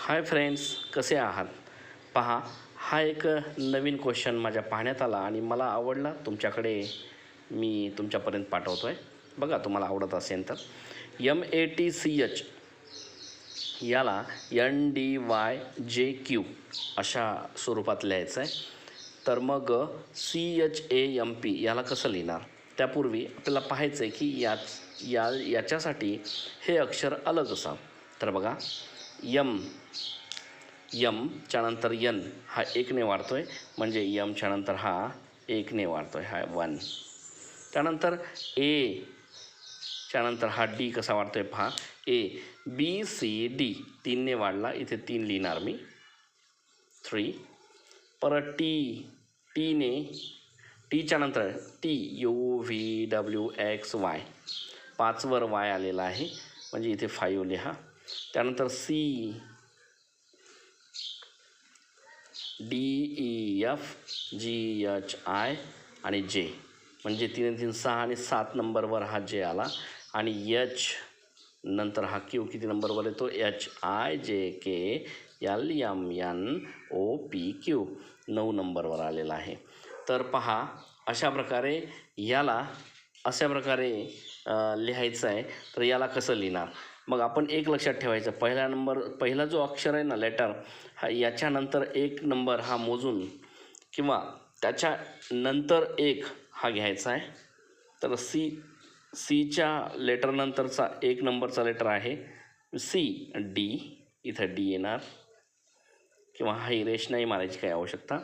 Hi friends कसे आहात? पहा हा एक नवीन क्वेश्चन माझ्या पाहण्यात आला आणि मला आवडला. तुमच्याकडे मी तुमच्यापर्यंत पाठवतो आहे बघा तुम्हाला आवडत असेल तर. M A T C H याला N D Y J Q अशा स्वरूपात लिहायचं आहे तर मग C H A M P याला कसं लिहिणार? त्यापूर्वी आपल्याला पाहायचं आहे की याच या याच्यासाठी हे अक्षर अलग असावं. तर बघा यम यमच्या नंतर यन हा एकने वाढतो आहे म्हणजे यमच्या नंतर हा एकने वाढतो आहे हा वन. त्यानंतर ए त्यानंतर हा डी कसा वाढतो आहे पहा. ए बी सी डी तीनने वाढला इथे तीन लिहिणार मी. थ्री. परत टी टीने टीच्या नंतर T U V W X Y. पाचवर वाय आलेला आहे म्हणजे इथे फाईव्ह लिहा. त्यानंतर C. D E F G H I आणि जे. म्हणजे तीन तीन सहा आणि सात नंबरवर हा जे आला. आणि एच नंतर हा क्यू किती नंबरवर येतो? H I J K L M N O P Q नऊ नंबरवर आलेला आहे. तर पहा अशा प्रकारे याला अशा प्रकारे लिहायचं आहे. तर याला कसं लिहिणार? मग आपण एक लक्षात ठेवायचं. पहिला नंबर पहिला जो अक्षर आहे ना लेटर हा याच्यानंतर एक नंबर हा मोजून किंवा त्याच्या नंतर एक हा घ्यायचा आहे. तर सी सीच्या लेटरनंतरचा एक नंबरचा लेटर आहे. सी डी इथं डी येणार. किंवा हा रेश नाही मारायची काही आवश्यकता.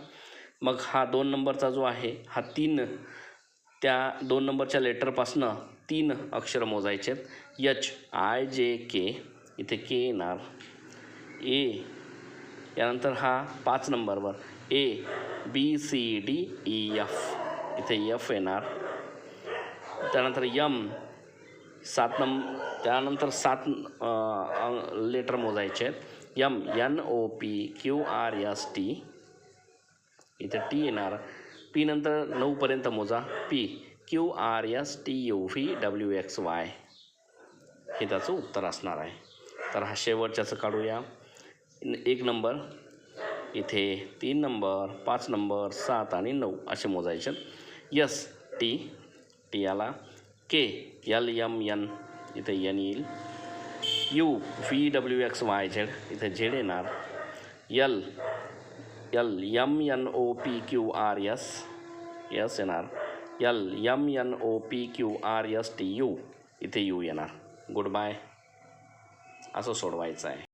मग हा दोन नंबरचा जो आहे हा तीन त्या दोन नंबरच्या लेटरपासनं तीन अक्षर मोजायचे आहेत यच आय जे के इथे के येणार. ए यानंतर हा पाच नंबरवर. A B C D E F इथे एफ येणार. त्यानंतर यम सात नंब त्यानंतर सात लेटर मोजायचे आहेत M N O P Q R S T इथे टी येणार. पी नंतर नऊपर्यंत मोजा. P Q R S T U V W X Y. हे त्याचं उत्तर असणार आहे. तर हा शेवटच्याचं काढूया. एक नंबर. इथे तीन नंबर पाच नंबर सात आणि नऊ असे मोजायचे यस टी टी आला के एल एम एन. इथे एन येईल. U V W X Y Z. इथे झेड येणार. L L M N O P Q R S S येणार L M N O P Q R S T U इथे U येणार good bye असं सोडवायचं आहे